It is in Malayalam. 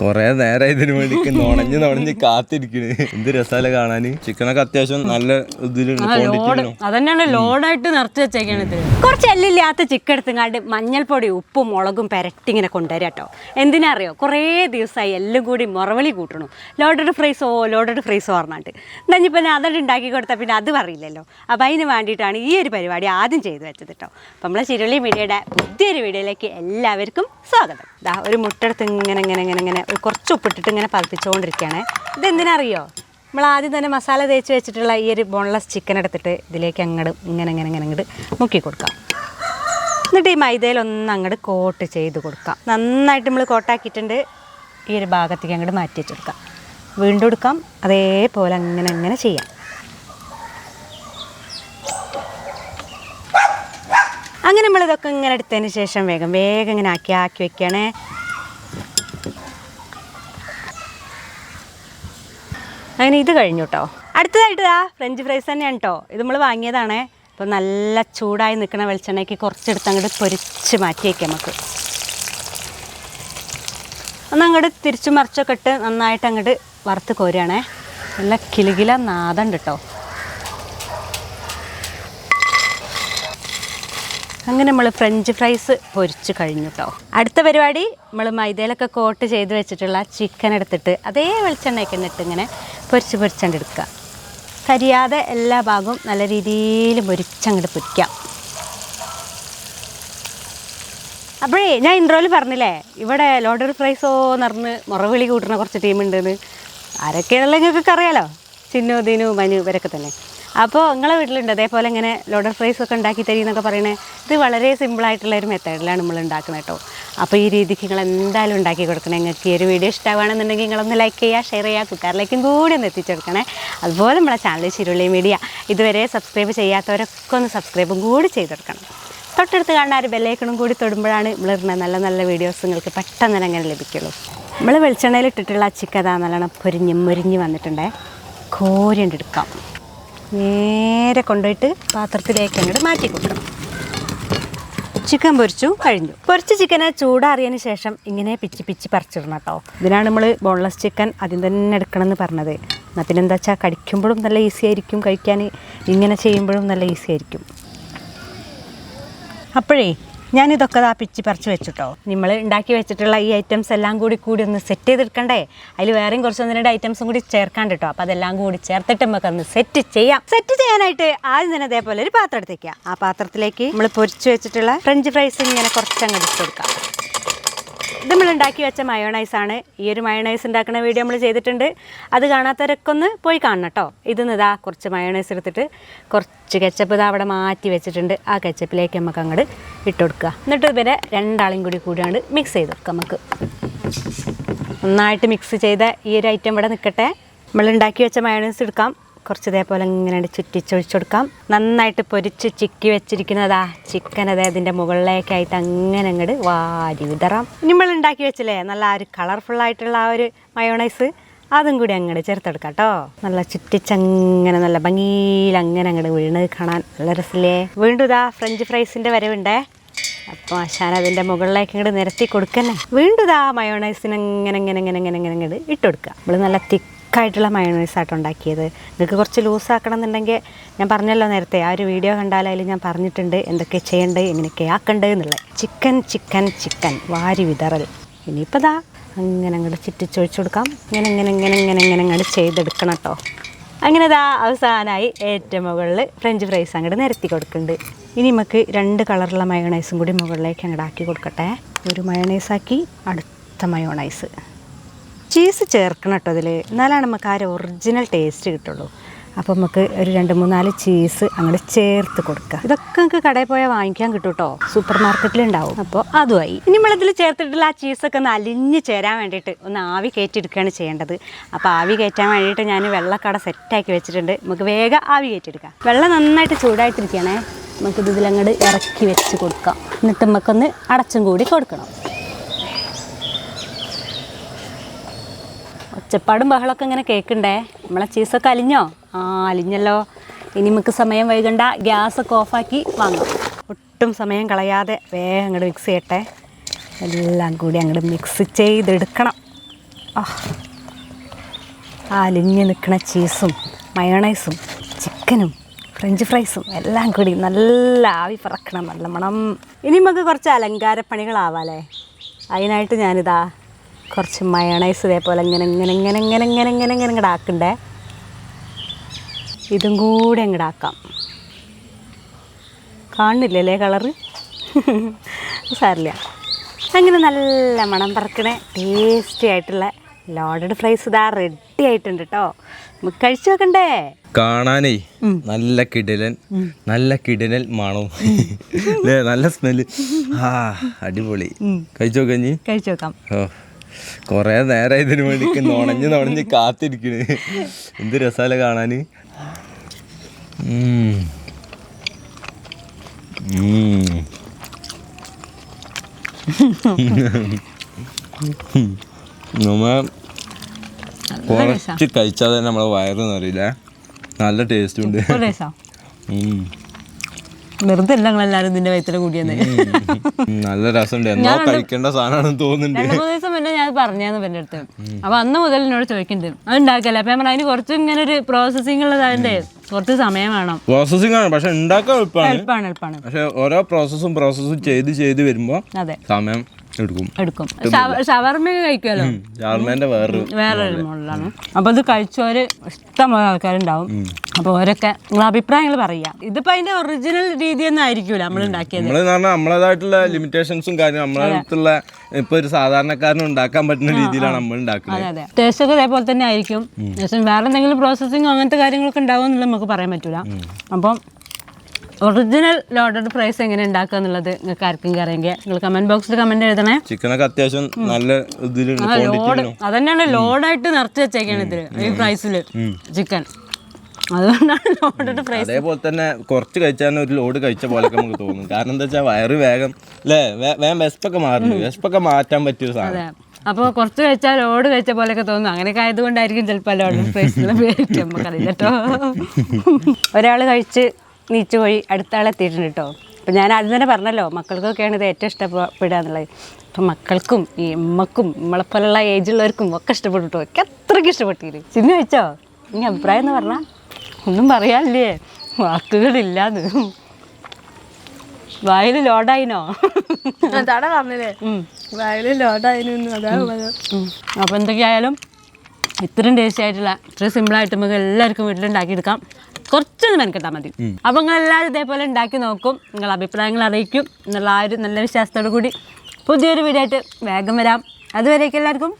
കൊറേ നേരം ഇതിന് വേണ്ടി നുണഞ്ഞ് നുണഞ്ഞ് കാത്തിരിക്കണ്. എന്ത് രസാല കാണാന്? ചിക്കനൊക്കെ അത്യാവശ്യം നല്ല അതന്നെയാണ് ലോഡായിട്ട് നിറച്ച് വെച്ചേക്കണത് കുറച്ച് എല്ലില്ലാത്ത ചിക്കൻ എടുത്തുങ്ങാണ്ട് മഞ്ഞൾപ്പൊടി ഉപ്പും മുളകും പെരട്ടി ഇങ്ങനെ കൊണ്ടുവരാം കേട്ടോ എന്തിനാ അറിയോ? കുറേ ദിവസമായി എല്ലാം കൂടി മുറവളി കൂട്ടണു. ലോഡഡ് ഫ്രൈസോ ലോഡഡ് ഫ്രൈസോ പറഞ്ഞിട്ട് എന്നിപ്പോൾ ഞാൻ അതോടെ ഉണ്ടാക്കി കൊടുത്താൽ പിന്നെ അത് പറയില്ലല്ലോ. അപ്പം അതിന് വേണ്ടിയിട്ടാണ് ഈ ഒരു പരിപാടി ആദ്യം ചെയ്തു വെച്ചത് കേട്ടോ അപ്പം നമ്മളെ ചിരളി മീഡിയയുടെ പുതിയൊരു വീഡിയോയിലേക്ക് എല്ലാവർക്കും സ്വാഗതം. ദാ ഒരു മുട്ടെടുത്ത് ഇങ്ങനെ ഇങ്ങനെ ഇങ്ങനെ ഇങ്ങനെ ഒരു കുറച്ച് ഉപ്പിട്ടിട്ട് ഇങ്ങനെ പതിപ്പിച്ചുകൊണ്ടിരിക്കുകയാണ് ഇതെന്തിനറിയോ? നമ്മൾ ആദ്യം തന്നെ മസാല തേച്ച് വെച്ചിട്ടുള്ള ഈ ഒരു ബോൺലെസ് ചിക്കൻ എടുത്തിട്ട് ഇതിലേക്ക് അങ്ങോട്ട് ഇങ്ങനെ ഇങ്ങനെ ഇങ്ങനെ അങ്ങോട്ട് മുക്കി കൊടുക്കാം. എന്നിട്ട് ഈ മൈദയിലൊന്ന് അങ്ങോട്ട് കോട്ട് ചെയ്ത് കൊടുക്കാം. നന്നായിട്ട് നമ്മൾ കോട്ടാക്കിയിട്ടുണ്ട്. ഈ ഒരു ഭാഗത്തേക്ക് അങ്ങോട്ട് മാറ്റി വെച്ചെടുക്കാം. വീണ്ടും എടുക്കാം. അതേപോലെ അങ്ങനെ അങ്ങനെ ചെയ്യാം. അങ്ങനെ നമ്മൾ ഇതൊക്കെ ഇങ്ങനെ എടുത്തതിന് ശേഷം വേഗം വേഗം ഇങ്ങനെ ആക്കി ആക്കി വെക്കണേ. അങ്ങനെ ഇത് കഴിഞ്ഞു കേട്ടോ അടുത്തതായിട്ട് ആ ഫ്രഞ്ച് ഫ്രൈസ് തന്നെയാണ് കേട്ടോ ഇത് നമ്മൾ വാങ്ങിയതാണേ. അപ്പോൾ നല്ല ചൂടായി നിൽക്കുന്ന വെളിച്ചെണ്ണയ്ക്ക് കുറച്ചെടുത്ത് അങ്ങോട്ട് പൊരിച്ച് മാറ്റി വയ്ക്കാം നമുക്ക്. ഒന്ന് അങ്ങോട്ട് തിരിച്ചു മറിച്ചൊക്കെ ഇട്ട് നന്നായിട്ട് അങ്ങോട്ട് വറുത്ത് കോരുകയാണേ. നല്ല കിലുകില നാദം കേട്ടോ അങ്ങനെ നമ്മൾ ഫ്രഞ്ച് ഫ്രൈസ് പൊരിച്ച് കഴിഞ്ഞു കേട്ടോ അടുത്ത പരിപാടി നമ്മൾ മൈദയിലൊക്കെ കോട്ട് ചെയ്ത് വെച്ചിട്ടുള്ള ചിക്കൻ എടുത്തിട്ട് അതേ വെളിച്ചെണ്ണയൊക്കെ ഇട്ട് ഇങ്ങനെ പൊരിച്ച് പൊരിച്ചങ്ങ് എടുക്കുക. കരിയാതെ എല്ലാ ഭാഗവും നല്ല രീതിയിൽ പൊരിച്ചങ്ങോട്ട് പൊരിക്കാം. അപ്പോഴേ ഞാൻ ഇൻട്രോയിൽ പറഞ്ഞില്ലേ? ഇവിടെ ലോഡർ ഫ്രൈസോ എന്ന് പറഞ്ഞ് മുറവിളി കൂട്ടുന്ന കുറച്ച് ടീമുണ്ടെന്ന് ആരൊക്കെയാണല്ലോ നിങ്ങൾക്കൊക്കെ അറിയാലോ? ചിന്നു ദീനു മനു ഇവരൊക്കെ തന്നെ. അപ്പോൾ നിങ്ങളെ വീട്ടിലുണ്ട്. അതേപോലെ ഇങ്ങനെ ലോഡർ ഫ്രൈസ് ഒക്കെ ഉണ്ടാക്കി തരി എന്നൊക്കെ പറയണേ ഇത് വളരെ സിമ്പിളായിട്ടുള്ള ഒരു മെത്തേഡിലാണ് നമ്മൾ ഉണ്ടാക്കുന്നത് കേട്ടോ അപ്പോൾ ഈ രീതിക്ക് നിങ്ങൾ എന്തായാലും ഉണ്ടാക്കി കൊടുക്കണേ. നിങ്ങൾക്ക് ഈ ഒരു വീഡിയോ ഇഷ്ടമാണെന്നുണ്ടെങ്കിൽ നിങ്ങളൊന്ന് ലൈക്ക് ചെയ്യുക ഷെയർ ചെയ്യുക കൂട്ടുകാരിലേക്കും കൂടി ഒന്ന് എത്തിച്ചെടുക്കണേ അതുപോലെ നമ്മളെ ചാനൽ ചിരുളി മീഡിയ ഇതുവരെ സബ്സ്ക്രൈബ് ചെയ്യാത്തവരൊക്കെ ഒന്ന് സബ്സ്ക്രൈബും കൂടി ചെയ്തെടുക്കണം തൊട്ടടുത്ത് കാണുന്ന ഒരു ബെല്ലൈക്കണും കൂടി തൊടുമ്പോഴാണ് നമ്മളിടുന്ന നല്ല നല്ല വീഡിയോസ് നിങ്ങൾക്ക് പെട്ടെന്ന് അങ്ങനെ ലഭിക്കുള്ളൂ. നമ്മൾ വെളിച്ചെണ്ണയിൽ ഇട്ടിട്ടുള്ള ചിക്കൻ അതാ നല്ലോണം പൊരിഞ്ഞ് മുരിഞ്ഞ് വന്നിട്ടുണ്ടേ. കോരിണ്ട് എടുക്കാം. നേരെ കൊണ്ടുപോയിട്ട് പാത്രത്തിലേക്ക് അങ്ങോട്ട് മാറ്റി കൊടുക്കണം. ചിക്കൻ പൊരിച്ചു കഴിഞ്ഞു. പൊരിച്ച ചിക്കനെ ചൂടാറിയതിന് ശേഷം ഇങ്ങനെ പിച്ചി പിച്ചി പറിച്ചിടണം കേട്ടോ. ഇതിനാണ് നമ്മൾ ബോൺലെസ് ചിക്കൻ ആദ്യം തന്നെ എടുക്കണം എന്ന് പറഞ്ഞത്. എന്നാൽ പിന്നെ എന്താ വെച്ചാൽ കടിക്കുമ്പോഴും നല്ല ഈസി ആയിരിക്കും കഴിക്കാൻ ഇങ്ങനെ ചെയ്യുമ്പോഴും നല്ല ഈസി ആയിരിക്കും. അപ്പോഴേ ഞാനിതൊക്കെ ആ പിച്ചി പറിച്ച് വെച്ചിട്ടോ. നമ്മൾ ഉണ്ടാക്കി വെച്ചിട്ടുള്ള ഈ ഐറ്റംസ് എല്ലാം കൂടി കൂടി ഒന്ന് സെറ്റ് ചെയ്തെടുക്കണ്ടേ? അതിൽ വേറെയും കുറച്ച് ഒന്ന് രണ്ട് ഐറ്റംസും കൂടി ചേർക്കാണ്ട് കേട്ടോ അപ്പോൾ അതെല്ലാം കൂടി ചേർത്തിട്ട് നമുക്ക് ഒന്ന് സെറ്റ് ചെയ്യാം. സെറ്റ് ചെയ്യാനായിട്ട് ആദ്യം തന്നെ അതേപോലെ ഒരു പാത്രം എടുത്തേക്കുക ആ പാത്രത്തിലേക്ക് നമ്മൾ പൊരിച്ചു വെച്ചിട്ടുള്ള ഫ്രഞ്ച് ഫ്രൈസ് ഇങ്ങനെ കുറച്ചങ്ങ് എടുത്ത് കൊടുക്കാം. ഇത് നമ്മൾ വെച്ച മയോണൈസ് ആണ്. ഈ ഒരു മയോണൈസ് ഉണ്ടാക്കുന്ന വീഡിയോ നമ്മൾ ചെയ്തിട്ടുണ്ട്. അത് കാണാത്തവരൊക്കെ ഒന്ന് പോയി കാണണം കേട്ടോ ഇതിന്ന് ഇതാ കുറച്ച് മയോണൈസ് എടുത്തിട്ട് കുറച്ച് കെച്ചപ്പ് ഇതാ അവിടെ മാറ്റി വെച്ചിട്ടുണ്ട്. ആ കെച്ചപ്പിലേക്ക് നമുക്ക് അങ്ങോട്ട് ഇട്ട് കൊടുക്കുക എന്നിട്ട് ഇവരെ രണ്ടാളും കൂടി കൂടിയാണ് മിക്സ് ചെയ്ത് കൊടുക്കാം നമുക്ക്. നന്നായിട്ട് മിക്സ് ചെയ്ത ഈ ഒരു ഐറ്റം ഇവിടെ നിൽക്കട്ടെ നമ്മൾ ഉണ്ടാക്കി വെച്ച മയോണൈസ് എടുക്കാം. കുറച്ച് ഇതേപോലെ ഇങ്ങനെ ചുറ്റിച്ചൊഴിച്ചു കൊടുക്കാം നന്നായിട്ട് പൊരിച്ച് ചിക്കി വെച്ചിരിക്കുന്നതാ ചിക്കൻ അതെ അതിന്റെ മുകളിലേക്കായിട്ട് അങ്ങനെ അങ്ങോട്ട് വാരി വിതറാം. നമ്മൾ ഉണ്ടാക്കി വെച്ചില്ലേ? നല്ല ആ ഒരു കളർഫുൾ ആയിട്ടുള്ള ആ ഒരു മയോണൈസ് അതും കൂടി അങ്ങോട്ട് ചേർത്തെടുക്കാം കേട്ടോ നല്ല ചുറ്റിച്ചങ്ങനെ നല്ല ഭംഗിയിൽ അങ്ങനെ അങ്ങോട്ട് വീണത് കാണാൻ നല്ല രസമില്ലേ വീണ്ടും ഇതാ ഫ്രഞ്ച് ഫ്രൈസിന്റെ വരവുണ്ടേ. അപ്പോൾ ആശാൻ അതിന്റെ മുകളിലേക്ക് ഇങ്ങോട്ട് നിരത്തി കൊടുക്കണേ വീണ്ടും ഇതാ മയോണൈസിന് അങ്ങനെ അങ്ങനെ അങ്ങനെ അങ്ങനെ ഇങ്ങോട്ട് ഇട്ട് കൊടുക്കുക നമ്മൾ നല്ല തിക്കായിട്ടുള്ള മയോണൈസ് ആയിട്ട് ഉണ്ടാക്കിയത്. നിങ്ങൾക്ക് കുറച്ച് ലൂസ് ആക്കണം എന്നുണ്ടെങ്കിൽ ഞാൻ പറഞ്ഞല്ലോ നേരത്തെ ആ ഒരു വീഡിയോ കണ്ടാലായാലും ഞാൻ പറഞ്ഞിട്ടുണ്ട് എന്തൊക്കെ ചെയ്യേണ്ടത് എങ്ങനെയൊക്കെ ആക്കേണ്ടത് എന്നുള്ളത്. ചിക്കൻ ചിക്കൻ ചിക്കൻ വാരി വിതറൽ. ഇനിയിപ്പോൾ ദാ അങ്ങനെ അങ്ങോട്ട് ചുറ്റിച്ചൊഴിച്ചു കൊടുക്കാം. ഇങ്ങനെ ഇങ്ങനെ ഇങ്ങനെ ഇങ്ങനെ ഇങ്ങനെ അങ്ങോട്ട് ചെയ്തെടുക്കണം കേട്ടോ അങ്ങനെ ദാ അവസാനമായി ഏറ്റവും മുകളിൽ ഫ്രഞ്ച് ഫ്രൈസ് അങ്ങോട്ട് നിരത്തി കൊടുക്കുന്നുണ്ട് ഇനി നമുക്ക് രണ്ട് കളറുള്ള മയോണൈസും കൂടി മുകളിലേക്ക് അങ്ങോട്ട് ആക്കി കൊടുക്കട്ടെ. ഒരു മയോണൈസാക്കി അടുത്ത മയോണൈസ് ചീസ് ചേർക്കണം കേട്ടോ അതിൽ എന്നാലാണ് നമുക്ക് ആ ഒറിജിനൽ ടേസ്റ്റ് കിട്ടുള്ളൂ. അപ്പോൾ നമുക്ക് ഒരു രണ്ട് മൂന്നാൽ ചീസ് അങ്ങോട്ട് ചേർത്ത് കൊടുക്കുക ഇതൊക്കെ നമുക്ക് കടയിൽ പോയാൽ വാങ്ങിക്കാൻ കിട്ടും കേട്ടോ. സൂപ്പർ മാർക്കറ്റിലുണ്ടാവും അപ്പോൾ അതുമായി. ഇനി നമ്മളിതിൽ ചേർത്തിട്ടുള്ള ആ ചീസൊക്കെ ഒന്ന് അലിഞ്ഞ് ചേരാൻ വേണ്ടിയിട്ട് ഒന്ന് ആവി കയറ്റിയെടുക്കുകയാണ് ചെയ്യേണ്ടത്. അപ്പോൾ ആവി കയറ്റാൻ വേണ്ടിയിട്ട് ഞാൻ വെള്ളക്കട സെറ്റാക്കി വെച്ചിട്ടുണ്ട്. നമുക്ക് വേഗം ആവി കയറ്റിയെടുക്കാം. വെള്ളം നന്നായിട്ട് ചൂടായിട്ടിരിക്കുകയാണേ നമുക്കിത് ഇതിലങ്ങോട്ട് ഇറക്കി വെച്ച് കൊടുക്കാം. എന്നിട്ട് നമുക്കൊന്ന് അടച്ചും കൂടി കൊടുക്കണം. ഒച്ചപ്പാടും ബഹളമൊക്കെ ഇങ്ങനെ കേൾക്കണ്ടേ? നമ്മളെ ചീസൊക്കെ അലിഞ്ഞോ? ആ അലിഞ്ഞല്ലോ. ഇനി നമുക്ക് സമയം വൈകണ്ട. ഗ്യാസൊക്കെ ഓഫാക്കി വാങ്ങാം. ഒട്ടും സമയം കളയാതെ വേഗം അങ്ങോട്ട് മിക്സ് ചെയ്യട്ടെ. എല്ലാം കൂടി അങ്ങോട്ട് മിക്സ് ചെയ്തെടുക്കണം. ആ അലിഞ്ഞ് നിൽക്കണ ചീസും മയോണൈസും ചിക്കനും ഫ്രഞ്ച് ഫ്രൈസും എല്ലാം കൂടി നല്ല ആവി പറക്കണം. നല്ല മണം. ഇനി നമുക്ക് കുറച്ച് അലങ്കാരപ്പണികളാവാല്ലേ? അതിനായിട്ട് ഞാനിതാ കുറച്ച് മയണൈസ് ഇതേപോലെ ഇങ്ങനെ ഇങ്ങനെ ഇങ്ങനെ ഇങ്ങനെ ഇങ്ങനെ ഇങ്ങനെ ഇങ്ങനെ ഇങ്ങോട്ട് ആക്കണ്ടേ? ഇതും കൂടെ അങ്ങോട്ട് ആക്കാം. കാണുന്നില്ലല്ലേ കളറ്? സാരില്ല. അങ്ങനെ നല്ല മണം പറക്കണേ ടേസ്റ്റി ആയിട്ടുള്ള ലോഡഡ് ഫ്രൈസ് ഇതാ റെഡി ആയിട്ടുണ്ട് കേട്ടോ നമുക്ക് കഴിച്ചു നോക്കണ്ടേ? കാണാനേ നല്ല കിടിലൻ നല്ല കിടിലൻ മണവും. നല്ല സ്മെൽ ആ അടിപൊളി. കഴിച്ചു നോക്കാം. ഓ. കൊറേ നേരം ഇതിന് വേണ്ടി നുണഞ്ഞ് നുണഞ്ഞ് കാത്തിരിക്കണ്. എന്ത് രസാല കാണാന്. നമ്മ കുറച്ച് കഴിച്ചാൽ തന്നെ നമ്മളെ വയറൊന്നും അറിയില്ല. നല്ല ടേസ്റ്റ് ഉണ്ട്. വെറുതെ അല്ല ഇതിന്റെ വയറ്റിൽ കൂടിയെന്ന്. നല്ല രസമുണ്ട്. എന്നോ കഴിക്കേണ്ട സാധനമാണെന്ന് തോന്നുന്നുണ്ട്. പറഞ്ഞാന്ന് എന്റെ അടുത്ത്. അപ്പൊ അന്ന് മുതൽ എന്നോട് ചോദിക്കുന്നുണ്ട്. അത് ഉണ്ടാക്കല്ലേ അപ്പൊ ഞാൻ പറഞ്ഞു അതിന് കുറച്ച് ഇങ്ങനെ ഒരു പ്രോസസ്സിംഗ് ഉള്ളതായതുകൊണ്ട് കുറച്ച് സമയം വേണം. പ്രോസസ്സിംഗ് ആണ് പക്ഷെ ഉണ്ടാക്കാൻ എളുപ്പമാണ് എളുപ്പമാണ് എളുപ്പമാണ് പക്ഷെ ഓരോ പ്രോസസ്സും പ്രോസസ്സും ചെയ്ത് ചെയ്ത് വരുമ്പോ അതെ. സമയം എടുക്കും. എടുക്കും. ഷവർമ്മ കഴിക്കുമല്ലോ? ഷാർമേന്റെ വേറൊരു വേറൊരു മോഡലാണ്. അപ്പോൾ ഇത് കഴിച്ചവര് ഇഷ്ടംപോലെ ആൾക്കാരുണ്ടാവും. അപ്പോൾ ഓരൊക്കെ നിങ്ങളെ അഭിപ്രായങ്ങൾ പറയാ. ഇതിപ്പോ അതിന്റെ ഒറിജിനൽ രീതി ഒന്നും ആയിരിക്കൂല നമ്മൾ ഉണ്ടാക്കിയത്. നമ്മൾ പറഞ്ഞാൽ നമ്മളേതായിട്ടുള്ള ലിമിറ്റേഷൻസും കാര്യം നമ്മളെ അടുത്തുള്ള ഇപ്പൊ ഒരു സാധാരണക്കാരന് ഉണ്ടാക്കാൻ പറ്റുന്ന രീതിയിലാണ് നമ്മൾ ഉണ്ടാക്കുന്നത് അതെ ടേസ്റ്റ് ഒക്കെ ഇതേപോലെ തന്നെ ആയിരിക്കും. വേറെ എന്തെങ്കിലും പ്രോസസ്സിങ് അങ്ങനത്തെ കാര്യങ്ങളൊക്കെ ഉണ്ടാവും എന്നുള്ളത് നമുക്ക് പറയാൻ പറ്റൂല. അപ്പം ഒറിജിനൽ ലോഡഡ് പ്രൈസ് എങ്ങനെ ഉണ്ടാക്കുക എന്നുള്ളത് നിങ്ങൾക്ക് ആർക്കും അറിയെങ്കിൽ നിങ്ങൾ കമന്റ് ബോക്സിൽ കമന്റ് എഴുതണേ. ചിക്കനൊക്കെ അത്യാവശ്യം നല്ല ലോഡ് അതന്നെയാണ് ലോഡായിട്ട് നിറച്ച് വെച്ചേക്കാണ് ഇതിൽ ഈ പ്രൈസിൽ ചിക്കൻ അതുകൊണ്ടാണ് ലോഡഡ് പ്രൈസ് അതേപോലെ തന്നെ കുറച്ച് കഴിച്ചാൽ ഒരു ലോഡ് കഴിച്ച പോലെ നമുക്ക് തോന്നും. കാരണം എന്താ വെച്ചാൽ വയറ് വേഗം അല്ലേ വേഗം വിശപ്പൊക്കെ മാറുന്നുണ്ട് വിശപ്പൊക്കെ മാറ്റാൻ പറ്റിയൊരു സാധനം. അപ്പോൾ കുറച്ച് കഴിച്ചാൽ ലോഡ് കഴിച്ച പോലെയൊക്കെ തോന്നും. അങ്ങനെയൊക്കെ ആയതുകൊണ്ടായിരിക്കും ചിലപ്പോൾ ലോഡ് പ്രൈസിൽ നമുക്കറിയില്ല കേട്ടോ ഒരാൾ കഴിച്ച് നീച്ചു പോയി അടുത്ത ആൾ എത്തിയിട്ടുണ്ട് കേട്ടോ. അപ്പം ഞാൻ ആദ്യം തന്നെ പറഞ്ഞല്ലോ മക്കൾക്കൊക്കെയാണ് ഇത് ഏറ്റവും ഇഷ്ടപ്പെടുക എന്നുള്ളത്. അപ്പം മക്കൾക്കും ഈ ഉമ്മക്കും നമ്മളെപ്പോലുള്ള ഏജുള്ളവർക്കും ഒക്കെ ഇഷ്ടപ്പെട്ടു കേട്ടോ. ഒക്കെ അത്രയ്ക്ക് ഇഷ്ടപ്പെട്ടില്ല ചിന്നു വെച്ചോ ഇനി അഭിപ്രായം എന്ന് പറഞ്ഞാൽ ഒന്നും പറയാനില്ലേ? വാക്കുകളില്ലാന്ന്. വായിൽ ലോഡായിനോ? അതാണ് പറഞ്ഞില്ലേ? അതാണ് പറഞ്ഞത്. അപ്പോൾ എന്തൊക്കെയായാലും ഇത്രയും ടേസ്റ്റി ആയിട്ടുള്ള ഇത്രയും സിമ്പിളായിട്ട് നമുക്ക് എല്ലാവർക്കും വീട്ടിലുണ്ടാക്കിയെടുക്കാം. കുറച്ചൊന്ന് മെനക്കെട്ടാൽ മതി. അപ്പോൾ നിങ്ങൾ എല്ലാവരും ഇതേപോലെ ഉണ്ടാക്കി നോക്കും. നിങ്ങൾ അഭിപ്രായങ്ങൾ അറിയിക്കും. എന്നുള്ള ആ ഒരു നല്ല വിശ്വാസത്തോടു കൂടി പുതിയൊരു വീഡിയോ ആയിട്ട് വേഗം വരാം. അതുവരേക്കും എല്ലാവർക്കും